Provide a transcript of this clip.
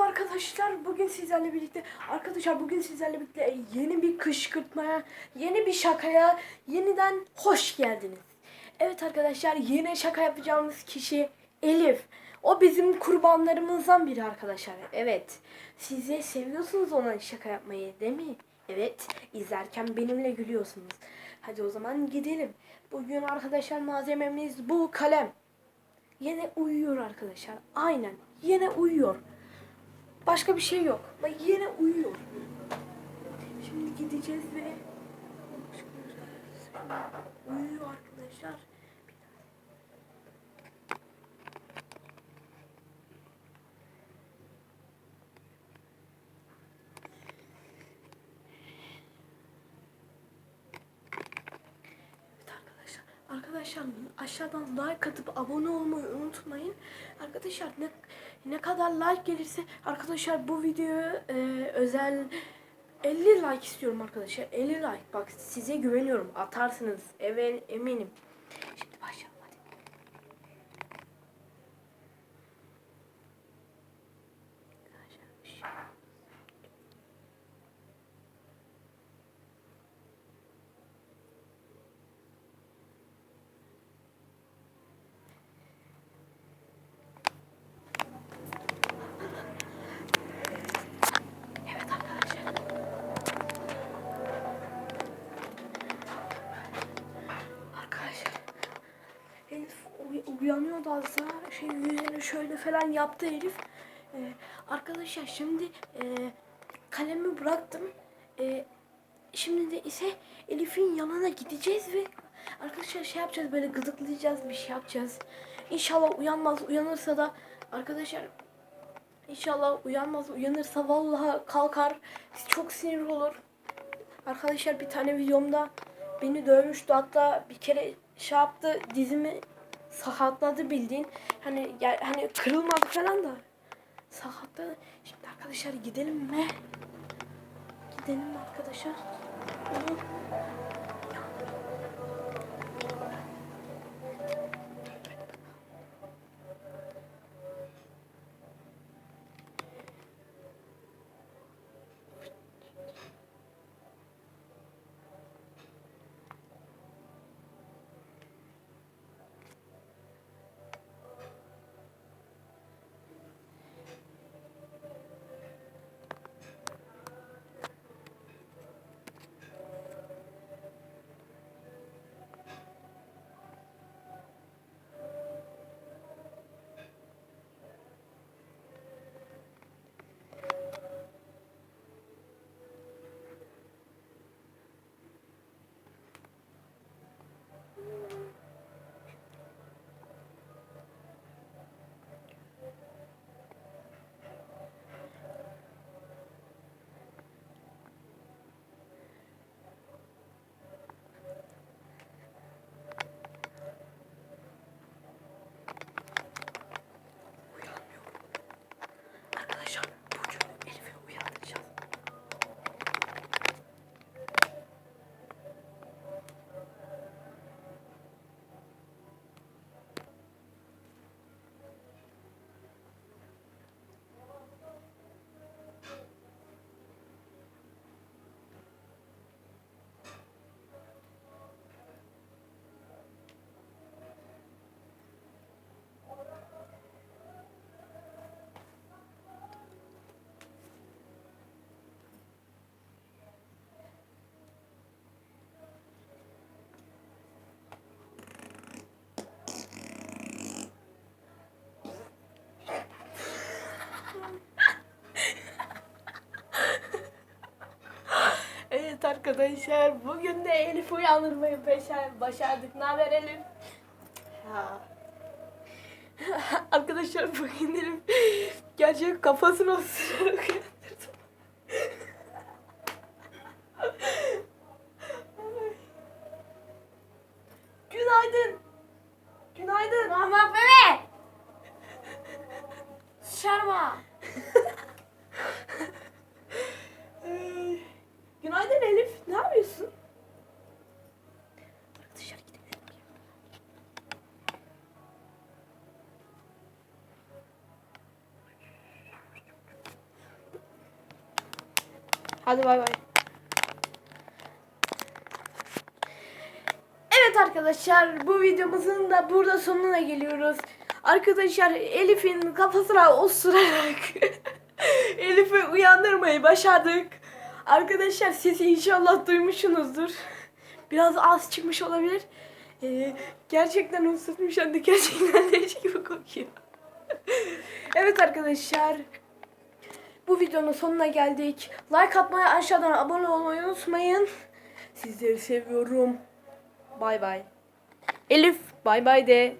Merhaba arkadaşlar. Bugün sizlerle birlikte arkadaşlar bugün sizlerle birlikte yeni bir kışkırtmaya, yeni bir şakaya yeniden hoş geldiniz. Evet arkadaşlar yine şaka yapacağımız kişi Elif. O bizim kurbanlarımızdan biri arkadaşlar. Evet. Size seviyorsunuz ona şaka yapmayı değil mi? Evet. izlerken benimle gülüyorsunuz. Hadi o zaman gidelim. Bugün arkadaşlar malzememiz bu kalem. Yine uyuyor arkadaşlar. Aynen. Yine uyuyor. Başka bir şey yok. Bak yine uyuyor. Şimdi gideceğiz ve uyuyor arkadaşlar. Arkadaşlar aşağıdan like atıp abone olmayı unutmayın. Arkadaşlar ne ne kadar like gelirse arkadaşlar bu videoya e, özel 50 like istiyorum arkadaşlar. 50 like. Bak size güveniyorum. Atarsınız. Evet eminim. Uyanıyordu az daha. Şey yüzünü şöyle falan yaptı Elif. Ee, arkadaşlar şimdi e, kalemi bıraktım. E, şimdi de ise Elif'in yanına gideceğiz ve arkadaşlar şey yapacağız böyle gıdıklayacağız bir şey yapacağız. İnşallah uyanmaz. Uyanırsa da arkadaşlar İnşallah uyanmaz. Uyanırsa vallahi kalkar. Çok sinir olur. Arkadaşlar bir tane videomda beni dövmüştü. Hatta bir kere şey yaptı. Dizimi sakatladı bildiğin. Hani ya, hani kırılmadı falan da. Sakatladı. Şimdi arkadaşlar gidelim mi? Gidelim mi arkadaşlar? Hı. Arkadaşlar bugün de Elif uyandırmayı başar başardık. Ne haber Elif? Ya. arkadaşlar bugün Elif gerçek kafasını ısırarak uyandırdım. Günaydın. Günaydın. Bak bebe. Şarma. Ee, Günaydın Elif. Ne yapıyorsun? Arkadaşlar gidelim. Hadi bay bay. Evet arkadaşlar bu videomuzun da burada sonuna geliyoruz. Arkadaşlar Elif'in kafasına osurarak Elif'i uyandırmayı başardık. Arkadaşlar sesi inşallah duymuşsunuzdur. Biraz az çıkmış olabilir. Ee, gerçekten osurmuş hem de gerçekten leş gibi kokuyor. evet arkadaşlar. Videonun sonuna geldik. Like atmayı, aşağıdan abone olmayı unutmayın. Sizleri seviyorum. Bay bay. Elif bay bay de.